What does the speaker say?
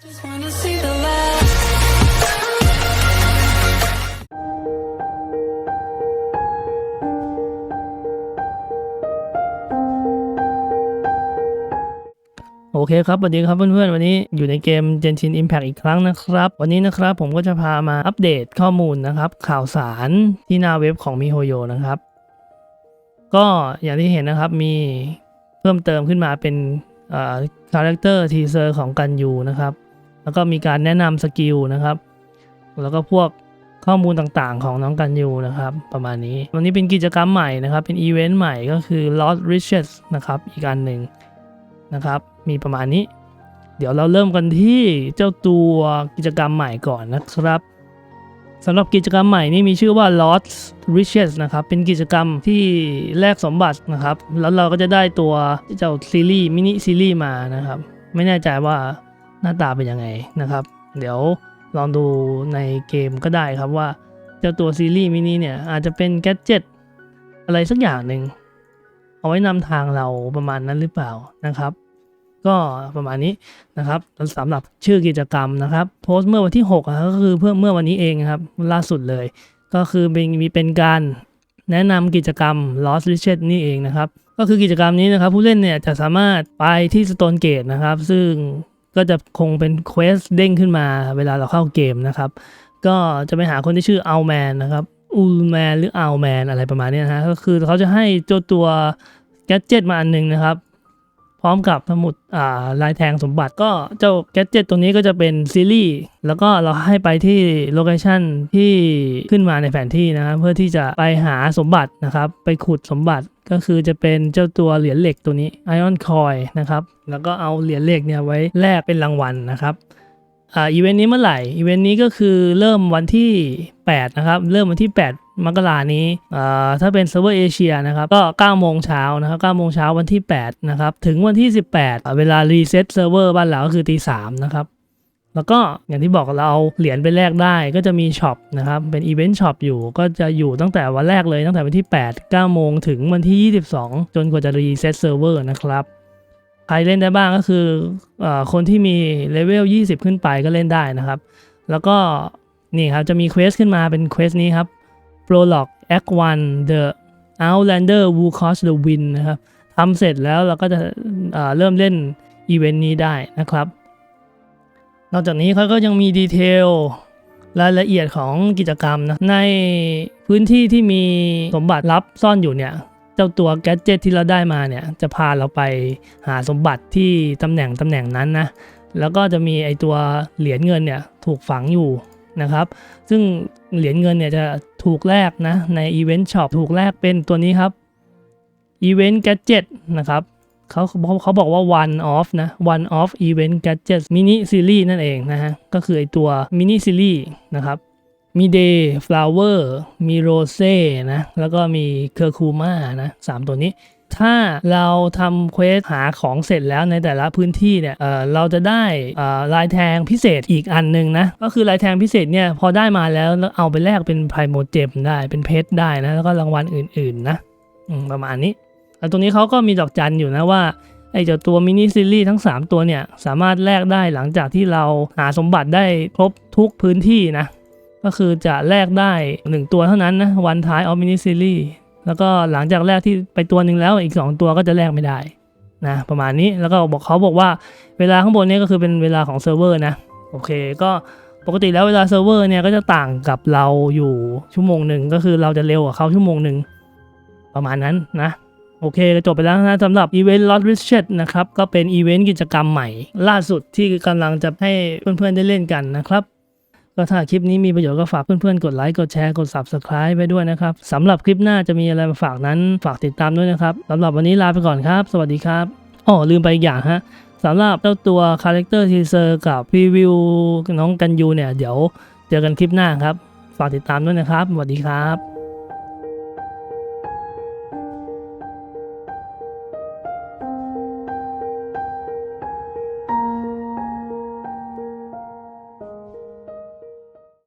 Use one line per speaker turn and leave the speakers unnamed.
โอเคครับสวัสดีครับเพื่อนๆ วันนี้อยู่ในเกม Genshin Impact อีกครั้งนะครับ วันนี้นะครับผมก็จะพามาอัปเดตข้อมูลนะครับ ข่าวสารที่หน้าเว็บของ MiHoYo นะครับ ก็อย่างที่เห็นนะครับมีเพิ่มเติมขึ้นมาเป็นคาแรคเตอร์ทีเซอร์ของกันยูนะครับ แล้วก็มีการแนะนำสกิลนะครับ แล้วก็พวกข้อมูลต่างๆ ของน้องกันยูนะครับ ประมาณนี้ วันนี้เป็นกิจกรรมใหม่นะครับ เป็นอีเวนต์ใหม่ก็คือ Lost Riches นะครับ อีกอันหนึ่งนะครับ มีประมาณนี้ เดี๋ยวเราเริ่มกันที่เจ้าตัวกิจกรรมใหม่ก่อนนะครับสำหรับกิจกรรมใหม่นี่มีชื่อว่า Lost Riches นะครับ เป็นกิจกรรมที่แลกสมบัตินะครับ แล้วเราก็จะได้ตัวเจ้าซีรีส์มินิซีรีส์มานะครับ ไม่แน่ใจว่า หน้าตาเป็นยังไงนะครับ เดี๋ยวลองดูในเกมก็ได้ครับว่าเจ้าตัวซีรีส์มินิเนี่ยอาจจะเป็นแกดเจ็ตอะไรสักอย่างหนึ่งเอาไว้นำทางเราประมาณนั้นหรือเปล่านะครับ ก็ประมาณนี้นะครับสำหรับชื่อกิจกรรมนะครับ โพสต์เมื่อวันที่6อะก็คือเพื่อเมื่อวันนี้เองครับล่าสุดเลย ก็คือเป็นมีเป็นการแนะนำกิจกรรม Lost Riches นี่เองนะครับ ก็คือกิจกรรมนี้นะครับ ผู้เล่นเนี่ยจะสามารถไปที่ Stone Gate นะครับ ซึ่ง ก็จะคงเป็นเควสเด้งขึ้นมาเวลาเราเข้าเกมนะครับ ก็จะไปหาคนที่ชื่ออัลแมนนะครับอูแมนหรืออัลแมนอะไรประมาณนี้นะฮะก็คือเขาจะให้เจ้าตัวแกดเจิตมาอันหนึงนะครับ พร้อมกับสมุดอ่าลายแทงสมบัติก็เจ้าแกดเจิตตัวนี้ก็จะเป็นซีรีส์แล้วก็เราให้ไปที่โลเคชันที่ขึ้นมาในแผนที่นะครับเพื่อที่จะไปหาสมบัตินะครับไปขุดสมบัติก็คือจะเป็นเจ้าตัวเหรียญเหล็กตัวนี้ไอออนคอยนะครับแล้วก็เอาเหรียญเหล็กเนี่ยไว้แลกเป็นรางวัลนะครับอ่าอีเวนต์นี้เมื่อไหร่อีเวนต์นี้ก็คือเริ่มวันที่ 8 นะครับ เริ่มวันที่ 8 มกรานี้อ่าถ้าเป็นเซิร์ฟเวอร์เอเชียนะครับก็9โมงเช้านะครับ9โมงเช้าวันที่ 8 นะครับ ถึงวันที่ 18 เวลารีเซ็ตเซิร์ฟเวอร์บ้านเราก็คือตี3นะครับแล้วก็อย่างที่บอกเราเอาเหรียญไปแลกได้ก็จะมีช็อปนะครับเป็นอีเวนต์ช็อปอยู่ก็จะอยู่ตั้งแต่วันแรกเลยตั้งแต่วันที่ 8 9 โมงถึงวันที่ 22 จนกว่าจะรีเซ็ตเซิร์ฟเวอร์นะครับใครเล่นได้บ้างก็คือเออคนที่มีเลเวล 20 ขึ้นไปก็เล่นได้นะครับ แล้วก็นี่ครับจะมีเควสขึ้นมาเป็นเควสนี้ครับ Prologue Act 1 The Outlander Who Caused the Wind นะครับทำเสร็จแล้วเราก็จะเเริ่มเล่นอีเวนต์นี้ได้นะครับ นอกจากนี้เขาก็ยังมีดีเทลรายละเอียดของกิจกรรมนะ ในพื้นที่ที่มีสมบัติลับซ่อนอยู่เนี่ย เจ้าตัวแกดเจิตที่เราได้มาเนี่ย จะพาเราไปหาสมบัติที่ตำแหน่งตำแหน่งนั้นนะ แล้วก็จะมีไอตัวเหรียญเงินเนี่ย ถูกฝังอยู่ นะครับ ซึ่งเหรียญเงินเนี่ยจะถูกแลกนะในอีเวนต์ช็อปถูกแลกเป็นตัวนี้ครับอีเวนต์แกจิตนะครับเขาเขาเขาบอกว่า one off นะ one off event gadget mini series นั่นเองนะฮะ ก็คือไอตัว mini series นะครับ มีเดย์ฟลาวเวอร์มีโรเซ่นะ แล้วก็มีเคอร์คูมานะสามตัวนี้ ถ้าเราทำเควสหาของเสร็จแล้วในแต่ละพื้นที่เนี่ยเเราจะได้ลายแทงพิเศษอีกอันหนึ่งนะ ก็คือลายแทงพิเศษเนี่ยพอได้มาแล้วเอาไปแลกเป็นไพรโมเจมได้เป็นเพชรได้นะแล้วก็รางวัลอื่นๆนะประมาณนี้แล้วตรงนี้เขาก็มีดอกจันอยู่นะว่าไอ้เจ้าตัวมินิซีรีส์ทั้ง 3 ตัวเนี่ย สามารถแลกได้หลังจากที่เราหาสมบัติได้ครบทุกพื้นที่นะ ก็คือจะแลกได้ 1 ตัวเท่านั้นนะวันท้ายออฟมินิซีรีส์ แล้วก็หลังจากแลกที่ไปตัวหนึ่งแล้วอีก 2 ตัวก็จะแลกไม่ได้นะประมาณนี้แล้วก็บอกเขาบอกว่าเวลาข้างบนนี้ก็คือเป็นเวลาของเซิร์ฟเวอร์นะโอเคก็ปกติแล้วเวลาเซิร์ฟเวอร์เนี่ยก็จะต่างกับเราอยู่ชั่วโมงหนึ่งก็คือเราจะเร็วกว่าเขาชั่วโมงหนึ่งประมาณนั้นนะโอเคจบไปแล้วนะสำหรับอีเวนต์ Lot Richard นะครับก็เป็นอีเวนต์กิจกรรมใหม่ ล่าสุดที่กำลังจะให้เพื่อนๆได้เล่นกันนะครับ ก็ถ้าคลิปนี้มีประโยชน์ก็ฝากเพื่อนๆ กดไลค์ กดแชร์ กด Subscribe ไปด้วยนะครับสำหรับคลิปหน้าจะมีอะไรมาฝากนั้นฝากติดตามด้วยนะครับสำหรับวันนี้ลาไปก่อนครับ สวัสดีครับอ๋อลืมไปอีกอย่างฮะสำหรับเจ้าตัวคาแรคเตอร์ทีเซอร์กับพรีวิวน้องกันยูเนี่ย เดี๋ยวเจอกันคลิปหน้าครับ ฝากติดตามด้วยนะครับสวัสดีครับ